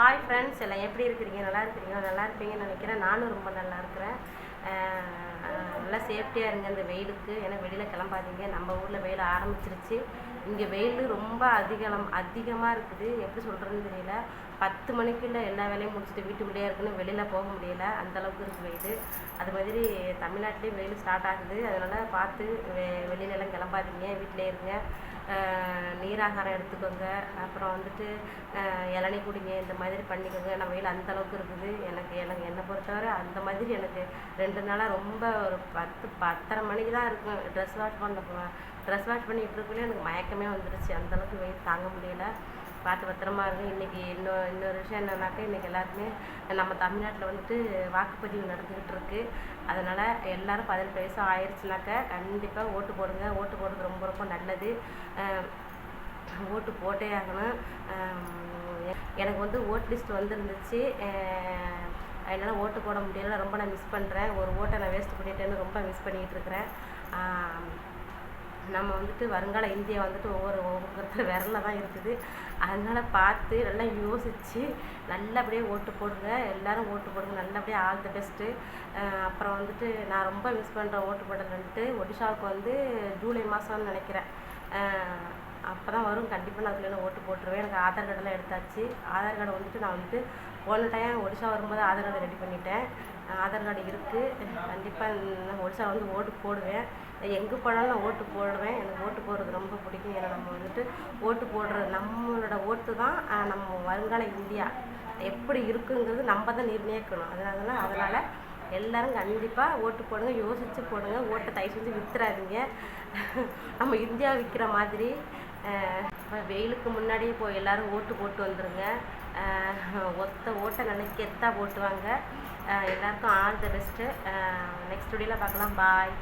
Hi friends எல்லாம் எப்படி இருக்கிறீங்க? நல்லா இருக்கிறீங்க நல்லா இருப்பீங்கன்னு நினைக்கிறேன். நானும் ரொம்ப நல்லா இருக்கிறேன். நல்லா சேஃப்டியாக இருங்க. இந்த வெயிலுக்கு ஏன்னா வெளியில் கிளம்பாதீங்க. நம்ம ஊரில் வெயில் ஆரம்பிச்சிருச்சு. இங்கே வெயில் ரொம்ப அதிகம் அதிகமாக இருக்குது. எப்படி சொல்கிறதுன்னு தெரியல. பத்து மணிக்குள்ளே எல்லா வேலையும் முடிச்சுட்டு வீட்டுக்குள்ளேயே இருக்குன்னு வெளியில் போக முடியல. அந்த அளவுக்கு இருக்குது வெயில். அது மாதிரி தமிழ்நாட்டிலேயும் வெயில் ஸ்டார்ட் ஆகுது. அதனால் பார்த்து வெ வெளியிலலாம் கிளம்பாதீங்க. வீட்டிலே இருங்க. நீராகாரம் எடுத்துக்கோங்க. அப்புறம் வந்துட்டு இளநி இளநீ குடிங்க இந்த மாதிரி பண்ணிக்கோங்க. நம்ம வெயில் அந்தளவுக்கு இருக்குது. எனக்கு எனக்கு என்னை பொறுத்தவரை அந்த மாதிரி எனக்கு ரெண்டு நாளாக ரொம்ப ஒரு பத்து பத்தரை மணிக்கு தான் இருக்கும். ட்ரெஸ் வாஷ் பண்ண ட்ரெஸ் வாஷ் பண்ணிகிட்டு இருக்கக்குள்ளே எனக்கு மயக்கமே வந்துருச்சு. அந்தளவுக்கு வெயில் தாங்க முடியல. பார்த்து பத்திரமா இருங்க இன்றைக்கி இன்னொரு இன்னொரு விஷயம் என்னன்னாக்கா இன்றைக்கி எல்லாருமே நம்ம தமிழ்நாட்டில் வந்துட்டு வாக்குப்பதிவு நடந்துக்கிட்டு இருக்கு. அதனால் எல்லாரும் பதினெட்டு வயசு ஆயிடுச்சுனாக்கா கண்டிப்பாக ஓட்டு போடுங்க. ஓட்டு போடுறது ரொம்ப ரொம்ப நல்லது. ஓட்டு போட்டே ஆகணும். எனக்கு வந்து ஓட் லிஸ்ட் வந்துருந்துச்சு. என்னால் ஓட்டு போட முடியல. ரொம்ப நான் மிஸ் பண்ணுறேன் ஒரு ஓட்டை நான் வேஸ்ட் பண்ணிட்டேன்னு ரொம்ப மிஸ் பண்ணிகிட்டு இருக்கிறேன். நம்ம வந்துட்டு வருங்கால இந்தியா வந்துட்டு ஒவ்வொரு ஒவ்வொருத்தர் விரலில் தான் இருக்குது. அதனால் பார்த்து நல்லா யோசித்து நல்லபடியாக ஓட்டு போடுங்க. எல்லாரும் ஓட்டு போடுங்க. நல்லபடியாக ஆல் தி பெஸ்ட்டு. அப்புறம் வந்துட்டு நான் ரொம்ப மிஸ் பண்ணுறேன் ஓட்டு போடுறேன்ட்டு ஒடிஷாவுக்கு வந்து ஜூலை மாதம்னு நினைக்கிறேன். அப்போ தான் வரும். கண்டிப்பாக நான் அதுக்குள்ளே ஓட்டு போட்டுருவேன். எனக்கு ஆதார் கார்டெல்லாம் எடுத்தாச்சு. ஆதார் கார்டை வந்துட்டு நான் வந்துட்டு போன டைம் ஒடிஷா வரும்போது ஆதார் கார்டு ரெடி பண்ணிட்டேன். ஆதார் கார்டு இருக்குது கண்டிப்பாக நான் ஒடிஷா வந்து ஓட்டு போடுவேன். எங்கே போனாலும் நான் ஓட்டு போடுவேன். எனக்கு ஓட்டு போடுறது ரொம்ப பிடிக்கும். ஏன்னா நம்ம வந்துட்டு ஓட்டு போடுறது நம்மளோட ஓட்டு தான் நம்ம வருங்கால இந்தியா. எப்படி இருக்குங்கிறது நம்ம தான் நிர்ணயிக்கணும். அதனால அதனால் எல்லாரும் கண்டிப்பாக ஓட்டு போடுங்க. யோசித்து போடுங்க. ஓட்டை தயவு செஞ்சு வித்துறாதீங்க. நம்ம இந்தியா விற்கிற மாதிரி வெயிலுக்கு முன்னாடியே போய் எல்லாரும் ஓட்டு போட்டு வந்துருங்க. ஒத்த ஓட்டை நினைக்க கெத்தாக போட்டுவாங்க. எல்லாருக்கும் ஆல் த பெஸ்ட்டு. நெக்ஸ்ட் வீடியோவில் பார்க்கலாம். பாய்